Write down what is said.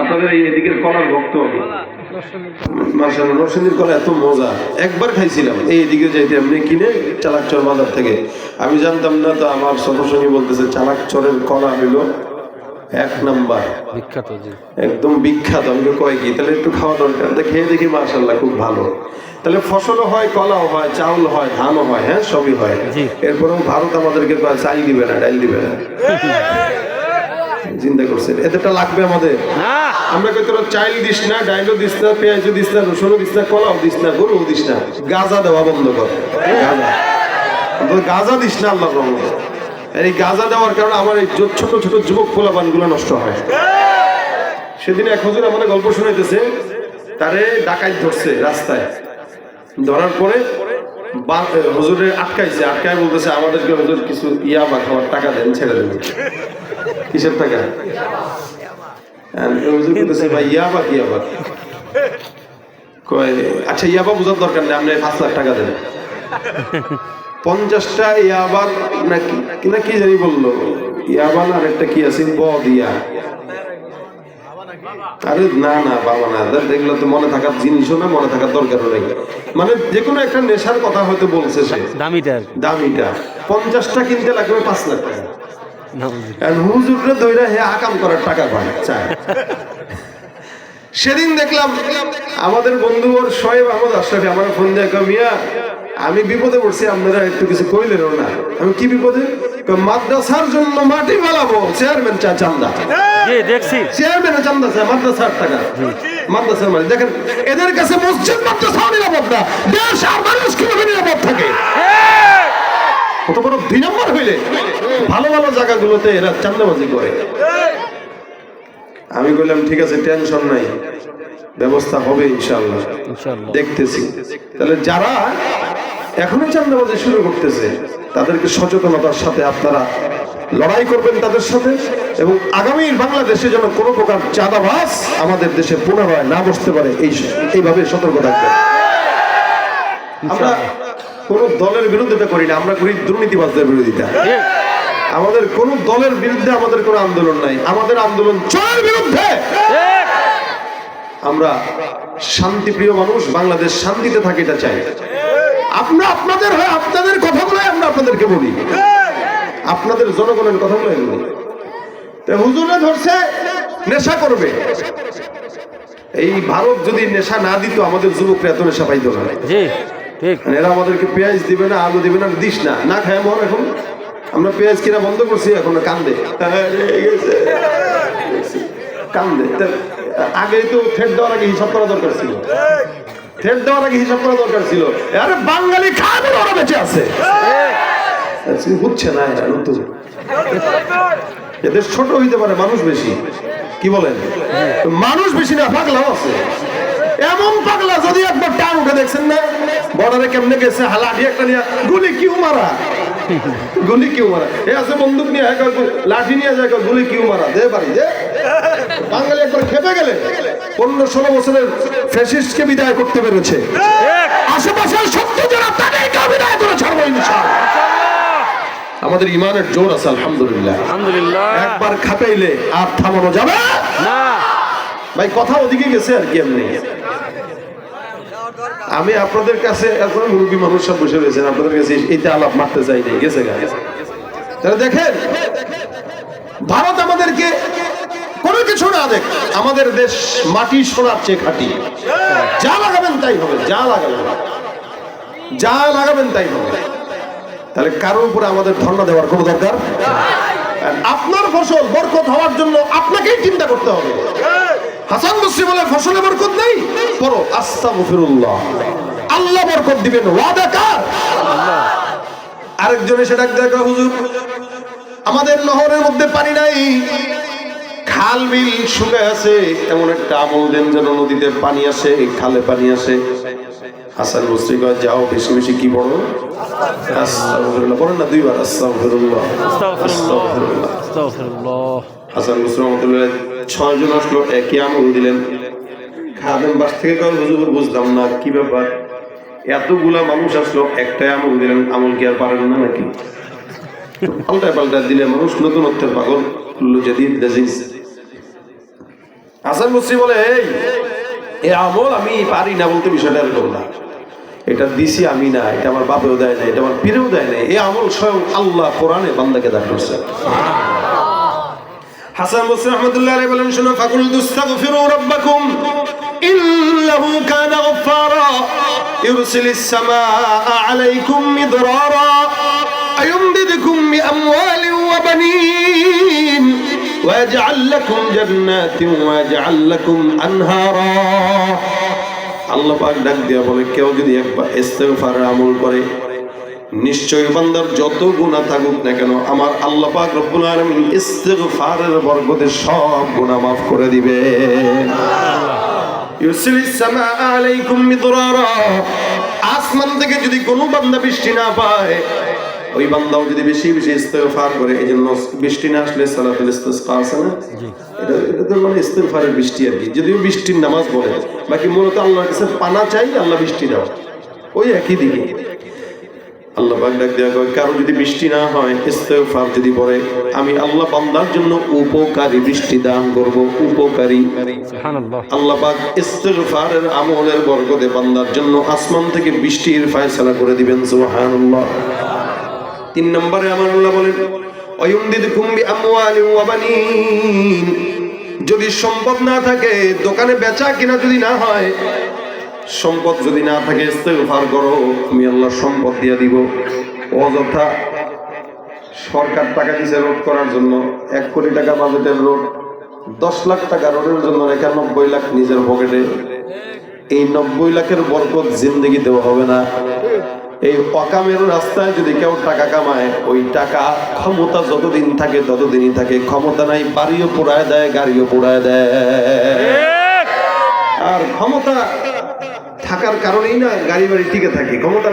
আপনাদের এই এদিকের কলার ভক্ত। আমি কলা এত মজা। একবার খাইছিলাম এই যাইতে এমনি কিনে চালাকচর বাজার থেকে। আমি জানতাম না তো আমার সফরসঙ্গী বলতেছে চালাকচরের কলা হইল এক নাম্বার। বিখ্যাত একদম বিখ্যাত আমি তো কয় কি তাহলে একটু খাওয়া দরকার। তা খেয়ে দেখি মার্শাল্লাহ খুব ভালো। তাহলে ফসলও হয় কলাও হয় চাউল হয় ধানও হয় হ্যাঁ সবই হয়। এরপরেও ভারত আমাদেরকে চাল দিবে না ডাল দিবে না। চিন্তা করছেন এতটা লাগবে আমাদের। না। আমরা কই তোরা চাইল দিস না ডাইলও দিস না পেঁয়াজও দিস না রসুনও দিস না কলাও দিস না গরুও দিস না। গাজা দেওয়া বন্ধ কর। গাজা। গাজা দিস না আল্লাহ রহমতে। এই গাজা দেওয়ার কারণে আমার এই ছোট ছোট যুবক পোলাপানগুলো নষ্ট হয়। সেদিন এক হুজুর আমাদের গল্প শুনাইতেছে তারে ডাকাইত ধরছে রাস্তায়। ধরার পরে হুজুরে আটকাইছে, আটকায় বলতেছে, আমাদেরকে হুজুর কিছু ইয়া বা খাওয়ার টাকা দেন, ছেড়ে দেন। কিসের টাকা? হুজুর বলতেছে, ভাই ইয়াবা কি আবার? কয় আচ্ছা ইয়াবা বোঝার দরকার নেই, আপনি পাঁচ লাখ টাকা দেন। পঞ্চাশটা ইয়াবার না কি জানি বলল ইয়াবা না আরেকটা কি আছে? ব দিয়া। আরে না না বাবা না দেখ, দেখলে তো মনে থাকার জিনিসও না মনে থাকার নেই। মানে যে কোনো একটা নেশার কথা হয়তো বলছে সে। দামিটা আর কি। দামিটা। পঞ্চাশটা কিনতে লাগবে পাঁচ লাখ টাকা। হুজুরে ধইরা হে আকাম করার টাকা পায় চায়। সেদিন দেখলাম আমাদের বন্ধু ওর শোয়েব আহমদ আশরাফি আমার ফোন দিয়ে মিয়া আমি বিপদে পড়ছি আপনারা একটু কিছু কইলেন না। আমি কি বিপদে? মাদ্রাসার জন্য মাটি ফেলাবো চেয়ারম্যান চা চান্দা। দেখছি। চেয়ারম্যানের চান্দা চায় মাদ্রাসার টাকা। মাদ্রাসার মানে দেখেন এদের কাছে মসজিদ মাদ্রাসাও নিরাপদ না। দেশ আর মানুষ কীভাবে নিরাপদ থাকে? কত বড় দুই নম্বর হইলে। ভালো ভালো জায়গাগুলোতে এরা চান্দাবাজি করে। আমি বললাম ঠিক আছে টেনশন নাই। ব্যবস্থা হবে ইনশাআল্লাহ। ইনশাআল্লাহ। দেখতেছি। তাহলে যারা এখনই চান্দাবাজি শুরু করতেছে। তাদেরকে সচেতনতার সাথে আপনারা লড়াই করবেন তাদের সাথে এবং আগামী বাংলাদেশে যেন কোনো প্রকার চাঁদাবাজ আমাদের দেশে পুনরায় না বসতে পারে, এই এইভাবে সতর্ক থাকবেন। আমরা কোন দলের বিরুদ্ধে করি না, আমরা করি দুর্নীতিবাজদের বিরোধিতা। আমাদের কোন দলের বিরুদ্ধে আমাদের কোনো আন্দোলন নাই। আমাদের আন্দোলন বিরুদ্ধে। আমরা শান্তিপ্রিয় মানুষ, বাংলাদেশ শান্তিতে থাকে এটা চাই। আমরা আপনাদের হয় আপনাদের কথাগুলোই আমরা আপনাদেরকে বলি। আপনাদের জনগণের কথাগুলোই বলি। হুজুরে ধরছে নেশা করবে। এই ভারত যদি নেশা না দিত আমাদের যুবকরা এত নেশা পাইতো না। জি ঠিক। মানে এরা আমাদেরকে পেঁয়াজ দিবে না আলু দিবে না দিস না। না খায় মর এখন। আমরা পেঁয়াজ কিনা বন্ধ করছি এখন কান্দে। কান্দে। তা আগেই তো থ্রেড দেওয়ার আগে হিসাব করা দরকার ছিল। থ্রেড দেওয়ার আগে হিসাব করা দরকার ছিল। আরে বাঙালি খাবে ওরা বেঁচে আছে। আচ্ছা, হচ্ছে না এটা এদের ছোট হইতে পারে মানুষ বেশি। কি বলেন? মানুষ বেশি না পাগলাও আছে। এমন পাগলা যদি একবার টান উঠে দেখছেন না বর্ডারে কেমনে গেছে হালা একটা নিয়ে গুলি কিউ মারা। গুলি কিউ মারা। এ আছে বন্দুক নিয়ে এক লাঠি নিয়ে যায় গুলি কিউ মারা। দে বাড়ি দে। বাঙালি একবার খেপে গেলে পনেরো ষোলো বছরের ফ্যাসিস্টকে বিদায় করতে পেরেছে। আশেপাশের যারা তাদেরকে বিদায় করে ছাড়বো আমাদের ইমানের জোর আছে আলহামদুলিল্লাহ। আলহামদুলিল্লাহ। একবার খাটাইলে আর থামানো যাবে না। ভাই কথা ওদিকে গেছে আর কি এমনি। আমি আপনাদের কাছে এখন মুরব্বী মানুষ সব বসে রয়েছেন, আপনাদের কাছে এইটা আলাপ মারতে চাই নাই। গেছে তাহলে দেখেন, ভারত আমাদেরকে কোনো কিছু না দেখ, আমাদের দেশ মাটি, সোনার চেয়ে খাটি। যা লাগাবেন তাই হবে, যা লাগাবেন। যা লাগাবেন তাই হবে। তাহলে কারোর উপরে আমাদের ধর্ণা দেওয়ার কোনো দরকার? আপনার ফসল বরকত হওয়ার জন্য আপনাকেই চিন্তা করতে হবে। হাসান বসরি বলে ফসলে বরকত নেই? পড়ো আস্তাগফিরুল্লাহ। আল্লাহ বরকত দিবেন। ওয়াদা কার? আরেকজন ডাক দেখা হুজুর আমাদের নহরের মধ্যে পানি নাই। খাল বিল শুকে আছে এমন একটা আমল দেন যেন নদীতে পানি আসে খালে পানি আসে। হাসান কয় যাও বেশি বেশি কি পড়ো? আস্তাগফিরুল্লাহ। পড়েন না দুইবার আস্তাগফিরুল্লাহ আস্তাগফিরুল্লাহ। আস্তাগফিরুল্লাহ। হাসান মুসলিম রহমতুল্লাহ ছয়জন আসলো একই আমল দিলেন। খাদেম বাস থেকে কয়, হুজুর, বুঝলাম না, কি ব্যাপার? এতগুলা মানুষ আসলো, একটাই আমল দিলেন, আমল কি আর পারেন না নাকি? পাল্টায় পাল্টায় দিলে মানুষ নতুনত্বের পাগল জাদিদ লাজিজ হাসান মুসরি বলে, এই, এ আমল আমি পারি না বলতে বিষয়টা এরকম না। এটা দিছি আমি না, এটা আমার বাপেও দেয় না, এটা আমার পীরেও দেয় না। এই আমল স্বয়ং আল্লাহ কোরআনে বান্দাকে দান করছে। হাসান বসরি রহমতুল্লাহ আলাইহি বলেন শুনো ফাকুল দুস্তাগফিরু রাব্বাকুম ইন্নাহু কানা গফফারা ইউরসিলিস সামাআ আলাইকুম মিদরারা أيمددكم بأموال وبنين ويجعل لكم جنات ويجعل لكم أنهارا আল্লাহ পাক ডাক দিয়া বলে কেউ যদি একবার ইস্তেগফারের আমল করে নিশ্চয় বান্দার যত গুনাহ থাকুক না কেন আমার আল্লাহ পাক রব্বুল আলামিন ইস্তেগফারের বরকতে সব গুনাহ মাফ করে দিবে। ইউসিলিস সামা আলাইকুম মিদরারা। আসমান থেকে যদি কোনো বান্দা বৃষ্টি না পায় ওই বান্দাও যদি বেশি বেশি ইস্তেগফার করে এই জন্য বৃষ্টি না আসলে সালাতুল ইস্তিসকা আছে না? এটা এটা তো মানে ইস্তেগফারের বৃষ্টি আর কি। যদিও বৃষ্টির নামাজ বলে বাকি মূলত আল্লাহর কাছে পানা চাই আল্লাহ বৃষ্টি দাও ওই একই দিকে। আল্লাহ পাক ডাক দেয়া কয় কারও যদি বৃষ্টি না হয় ইস্তেগফার যদি পড়ে আমি আল্লাহ বান্দার জন্য উপকারী বৃষ্টি দান করব উপকারী। সুবহানাল্লাহ। আল্লাহ পাক ইস্তিগফারের আমলের বরকতে বান্দার জন্য আসমান থেকে বৃষ্টির ফয়সালা করে দিবেন সুবহানাল্লাহ। তিন নম্বরে আমার আল্লাহ বলেন অয়ুমদিদকুম বিআমওয়ালিন ওয়া বানিন। যদি সম্পদ না থাকে দোকানে বেচা কিনা যদি না হয় সম্পদ যদি না থাকে ইস্তেগফার করো, আমি আল্লাহ সম্পদ দিয়ে দিব। অযথা সরকার টাকা দিছে রোড করার জন্য, এক কোটি টাকা বাজেটের রোড, দশ লাখ টাকা রোডের জন্য রেখা নব্বই লাখ নিজের পকেটে। এই নব্বই লাখের বরকত জিন্দগি দেওয়া হবে না। এই অকামের রাস্তায় যদি কেউ টাকা কামায়, ওই টাকা ক্ষমতা যতদিন থাকে ততদিনই থাকে। ক্ষমতা নাই, বাড়িও পোড়ায় দেয়, গাড়িও পোড়ায় দেয়। আর ক্ষমতা থাকার কারণেই না গাড়ি বাড়ি টিকে থাকে ক্ষমতা